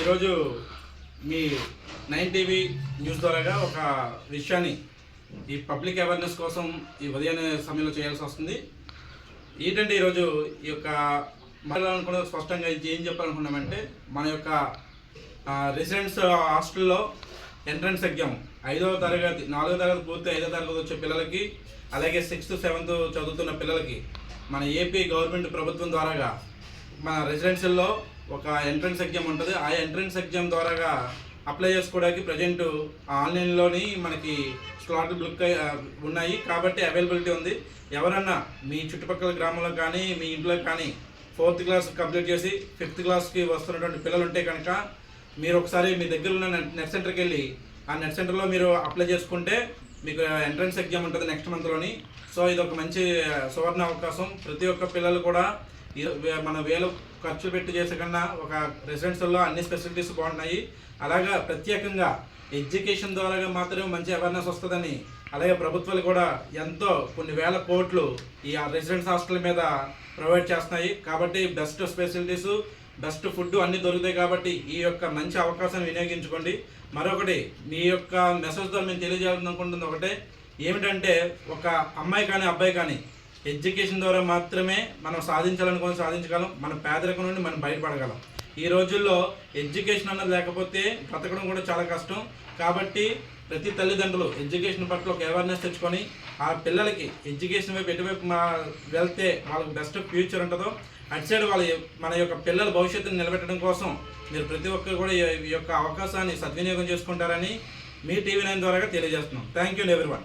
ఈరోజు మీ nine TV news ద్వారాగా ఒక విషయాన్ని ఈ పబ్లిక్ అవేర్నెస్ కోసం ఈ ఉదయం సమయంలో చేయాల్సి వస్తుంది. ఏంటంటే ఈరోజు ఈ యొక్క మాట్లాడాలనుకున్న స్పష్టంగా ఇది ఏం చెప్పాలనుకున్నామంటే మన యొక్క రెసిడెన్స్ హాస్టల్లో ఎంట్రన్స్ ఎగ్జామ్ ఐదవ తరగతి నాలుగో తరగతి పూర్తి ఐదో తరగతి వచ్చే పిల్లలకి అలాగే సిక్స్త్ సెవెంత్ చదువుతున్న పిల్లలకి మన ఏపీ గవర్నమెంట్ ప్రభుత్వం ద్వారాగా మన రెసిడెన్షియల్లో ఒక ఎంట్రన్స్ ఎగ్జామ్ ఉంటుంది. ఆ ఎంట్రన్స్ ఎగ్జామ్ ద్వారాగా అప్లై చేసుకోవడానికి ప్రజెంట్ ఆన్లైన్లోని మనకి స్లాట్లు బుక్ ఉన్నాయి. కాబట్టి అవైలబిలిటీ ఉంది. ఎవరన్నా మీ చుట్టుపక్కల గ్రామంలో కానీ మీ ఇంట్లో కానీ ఫోర్త్ క్లాస్ కంప్లీట్ చేసి ఫిఫ్త్ క్లాస్కి వస్తున్నటువంటి పిల్లలు ఉంటే కనుక మీరు ఒకసారి మీ దగ్గర ఉన్న నెట్- నెట్ సెంటర్కి వెళ్ళి ఆ నెట్ సెంటర్లో మీరు అప్లై చేసుకుంటే మీకు ఎంట్రన్స్ ఎగ్జామ్ ఉంటుంది నెక్స్ట్ మంత్లోని సో ఇది ఒక మంచి సువర్ణ అవకాశం. ప్రతి ఒక్క పిల్లలు కూడా మన వేలు ఖర్చు పెట్టి చేసే కన్నా ఒక రెసిడెన్షియల్లో అన్ని ఫెసిలిటీస్ బాగున్నాయి. అలాగా ప్రత్యేకంగా ఎడ్యుకేషన్ ద్వారా మాత్రమే మంచి అవేర్నెస్ వస్తుందని అలాగే ప్రభుత్వాలు కూడా ఎంతో కొన్ని వేల కోట్లు ఈ రెసిడెన్స్ హాస్టల్ మీద ప్రొవైడ్ చేస్తున్నాయి. కాబట్టి బెస్ట్ ఫెసిలిటీస్ బెస్ట్ ఫుడ్ అన్నీ దొరుకుతాయి కాబట్టి ఈ యొక్క మంచి అవకాశాన్ని వినియోగించుకోండి. మరొకటి మీ యొక్క మెసేజ్ ద్వారా మేము తెలియజేయాలనుకుంటుంది ఒకటే. ఏమిటంటే ఒక అమ్మాయి కానీ అబ్బాయి కానీ ఎడ్యుకేషన్ ద్వారా మాత్రమే మనం సాధించాలనుకుని సాధించగలం మన పేదరికం నుండి మనం బయటపడగలం. ఈ రోజుల్లో ఎడ్యుకేషన్ అన్నది లేకపోతే బ్రతకడం కూడా చాలా కష్టం. కాబట్టి ప్రతి తల్లిదండ్రులు ఎడ్యుకేషన్ పట్ల ఒక అవేర్నెస్ తెచ్చుకొని ఆ పిల్లలకి ఎడ్యుకేషన్ వైపు ఎటువైపు మా వెళ్తే వాళ్ళకి బెస్ట్ ఫ్యూచర్ ఉంటుందో అటు సైడ్ వాళ్ళ మన యొక్క పిల్లల భవిష్యత్తును నిలబెట్టడం కోసం మీరు ప్రతి ఒక్కరు కూడా ఈ యొక్క అవకాశాన్ని సద్వినియోగం చేసుకుంటారని మీ టీవీ నైన్ ద్వారా తెలియజేస్తున్నాం. థ్యాంక్ యూ ఎవరి వన్